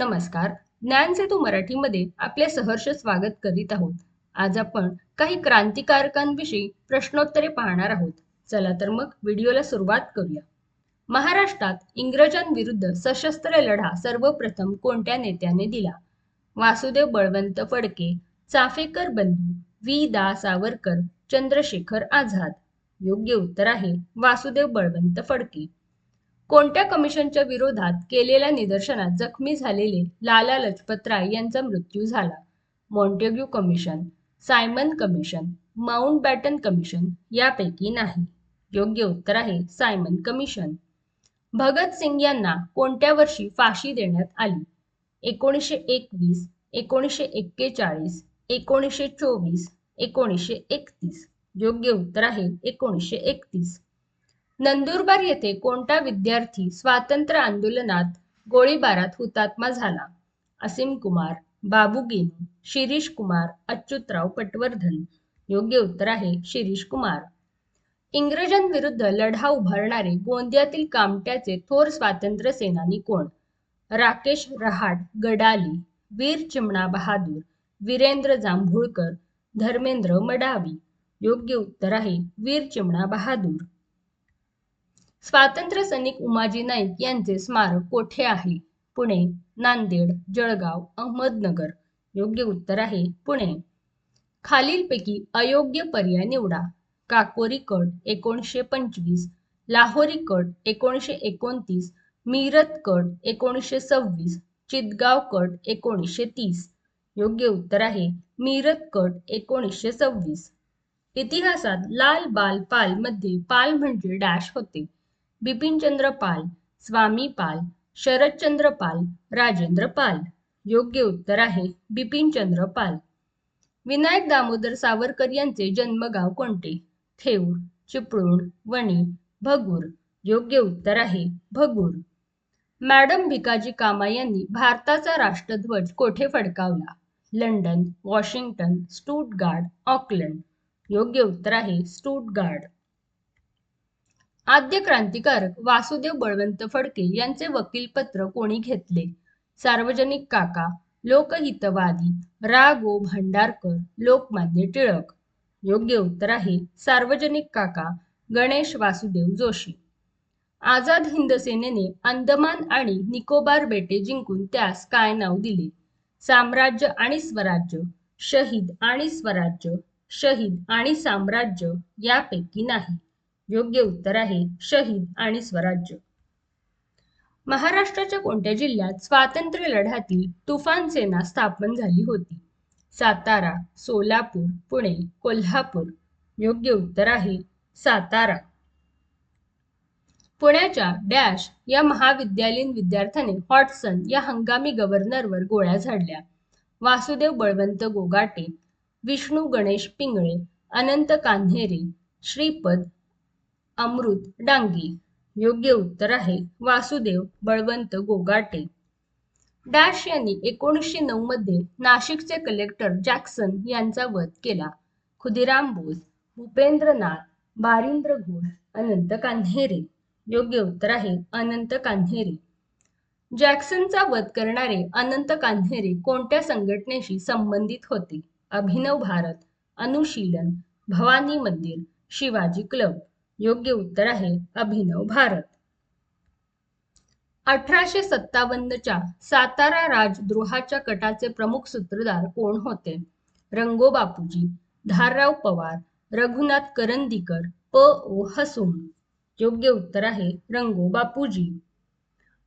नमस्कार. ज्ञान सेतू मराठीमध्ये आपले सहर्ष स्वागत करीत आहोत. आज आपण काही क्रांतिकारकांविषयी प्रश्नोत्तरे पाहणार आहोत. चला तर मग व्हिडिओला सुरुवात करूया. महाराष्ट्रात इंग्रजांविरुद्ध सशस्त्र लढा सर्वप्रथम कोणत्या नेत्याने दिला? वासुदेव बळवंत फडके चाफेकर बंधू वी दा. सावरकर चंद्रशेखर आझाद. योग्य उत्तर आहे वासुदेव बळवंत फडके. कोणत्या कमिशनच्या विरोधात केलेल्या निदर्शनात जखमी झालेले लाला लजपत राय यांचा मृत्यू झाला? Montagu Commission Simon Commission Mountbatten Commission यापैकी नाही. योग्य उत्तर आहे सायमन कमिशन. भगत सिंग यांना कोणत्या वर्षी फाशी देण्यात आली? एकोणीसशे एकवीस एकोणीसशे एक्केचाळीस एकोणीसशे चोवीस एकोणीसशे एकतीस. योग्य उत्तर आहे एकोणीसशे एकतीस. नंदुरबार येथे कोणता विद्यार्थी स्वातंत्र्य आंदोलनात गोळीबारात हुतात्मा झाला? असीम कुमार बाबू शिरीष कुमार अच्युतराव पटवर्धन. योग्य उत्तर आहे शिरीष कुमार. इंग्रजांविरुद्ध लढा उभारणारे गोंदियातील कामट्याचे थोर स्वातंत्र्य सेनानी कोण? राकेश रहाट गडाली वीर चिमणा बहादूर वीरेंद्र जांभूळकर धर्मेंद्र मडावी. योग्य उत्तर आहे वीर चिमणा बहादूर. स्वातंत्र्य सैनिक उमाजी नाईक यांचे स्मारक कोठे आहे? पुणे नांदेड जळगाव अहमदनगर. योग्य उत्तर आहे पुणे. खालीलपैकी अयोग्य पर्याय निवडा. काकोरी कट एकोणीसशे पंचवीस लाहोरी कट एकोणीसशे एकोणतीस मीरत कट एकोणीसशे सव्वीस चितगाव कट एकोणीसशे तीस. योग्य उत्तर आहे मीरत कट एकोणीसशे सव्वीस. इतिहासात लाल बाल पाल मध्ये पाल म्हणजे डॅश होते. बिपिनचंद्र पाल स्वामी पाल शरदचंद्र पाल राजेंद्र पाल. योग्य उत्तर आहे बिपिनचंद्र पाल. विनायक दामोदर सावरकर यांचे जन्मगाव कोणते? थेऊर चिपळूण वणी भगूर. योग्य उत्तर आहे भगूर. मॅडम भिकाजी कामा यांनी भारताचा राष्ट्रध्वज कोठे फडकावला? London Washington Stuttgart Auckland. योग्य उत्तर आहे स्टूटगार्ड. आद्य क्रांतिकारक वासुदेव बळवंत फडके यांचे वकीलपत्र कोणी घेतले? सार्वजनिक काका लोकहितवादी रा गो भांडारकर लोकमान्य टिळक. योग्य उत्तर आहे सार्वजनिक काका गणेश वासुदेव जोशी. आझाद हिंद सेनेने अंदमान आणि निकोबार बेटे जिंकून त्यास काय नाव दिले? साम्राज्य आणि स्वराज्य शहीद आणि स्वराज्य शहीद आणि साम्राज्य यापैकी नाही. योग्य उत्तर आहे शहीद आणि स्वराज्य. महाराष्ट्राच्या कोणत्या जिल्ह्यात स्वातंत्र्य लढ्यातील तुफान सेना स्थापन झाली होती? सातारा सोलापूर पुणे कोल्हापूर. योग्य उत्तर आहे सातारा. पुण्याच्या डॅश या महाविद्यालयीन विद्यार्थ्याने हॉटसन या हंगामी गव्हर्नरवर गोळ्या झाडल्या. वासुदेव बळवंत गोगाटे विष्णू गणेश पिंगळे अनंत कान्हेरे श्रीपद अमृत डांगी. योग्य उत्तर आहे वासुदेव बळवंत गोगाटे. डॅश यांनी एकोणीसशे नऊ मध्ये नाशिकचे कलेक्टर जॅक्सन यांचा वध केला. खुदिराम बोस भूपेंद्रनाथ बारिंद्र घोष अनंत कान्हेरे. योग्य उत्तर आहे अनंत कान्हेरे. जॅक्सनचा वध करणारे अनंत कान्हेरे कोणत्या संघटनेशी संबंधित होते? अभिनव भारत अनुशीलन भवानी मंदिर शिवाजी क्लब. योग्य उत्तर आहे अभिनव भारत. अठराशे सत्तावन्नच्या सातारा राजद्रोहाच्या कटाचे प्रमुख सूत्रधार कोण होते? रंगो बापूजी धारराव पवार रघुनाथ करंदीकर प. ओ. हसूम योग्य उत्तर आहे रंगो बापूजी.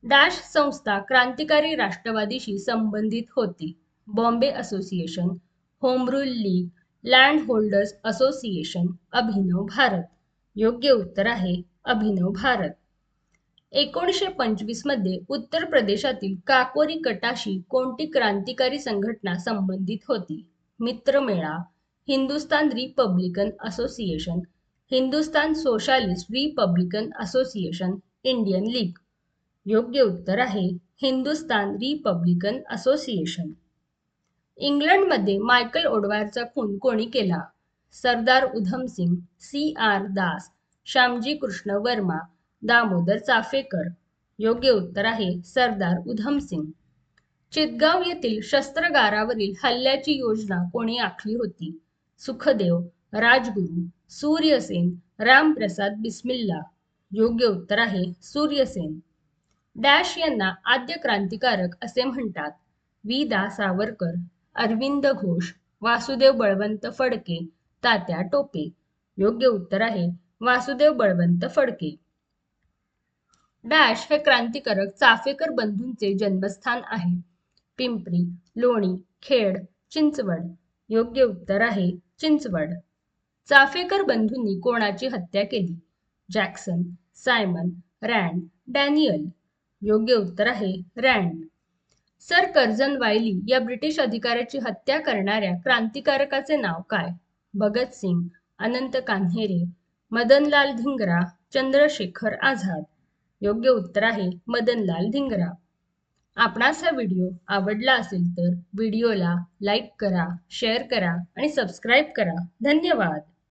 डॅश संस्था क्रांतिकारी राष्ट्रवादीशी संबंधित होती. Bombay Association home rule League Land Holders Association Abhinav Bharat. योग्य उत्तर आहे अभिनव भारत. एकोणीसशे पंचवीसमध्ये उत्तर प्रदेशातील काकोरी कटाशी कोणती क्रांतिकारी संघटना संबंधित होती? Mitramela Hindustan Republican Association Hindustan Socialist Republican Association Indian League. योग्य उत्तर आहे हिंदुस्तान रिपब्लिकन असोसिएशन. इंग्लंडमध्ये मायकल ओडवायरचा खून कोणी केला? Sardar Udham Singh C R Das Shyamji Krishna Varma Damodar Chapekar. योग्य उत्तर आहे सरदार उधम सिंग. चितगाव येथील शस्त्रगारावरील हल्ल्याची योजना कोणी आखली होती? सुखदेव राजगुरू सूर्यसेन रामप्रसाद बिस्मिल्ला. योग्य उत्तर आहे सूर्यसेन. डॅश यांना आद्य क्रांतिकारक असे म्हणतात. वी. दा. सावरकर अरविंद घोष वासुदेव बळवंत फडके तात्या टोपे. योग्य उत्तर आहे वासुदेव बळवंत फडके. डॅश हे क्रांतिकारक चाफेकर बंधूंचे जन्मस्थान आहे. पिंपरी लोणी खेड चिंचवड. योग्य उत्तर आहे चिंचवड. चाफेकर बंधूंनी कोणाची हत्या केली? Jackson Simon Rand Daniel. योग्य उत्तर आहे रँड सर कर्जन वायली या ब्रिटिश अधिकाऱ्याची हत्या करणाऱ्या क्रांतिकारकाचे नाव काय? भगतसिंग अनंत कान्हेरे मदनलाल धिंगरा चंद्रशेखर आझाद. योग्य उत्तर आहे मदनलाल धिंगरा. आपणास हा व्हिडिओ आवडला असेल तर व्हिडिओला लाईक करा शेअर करा आणि सबस्क्राईब करा. धन्यवाद.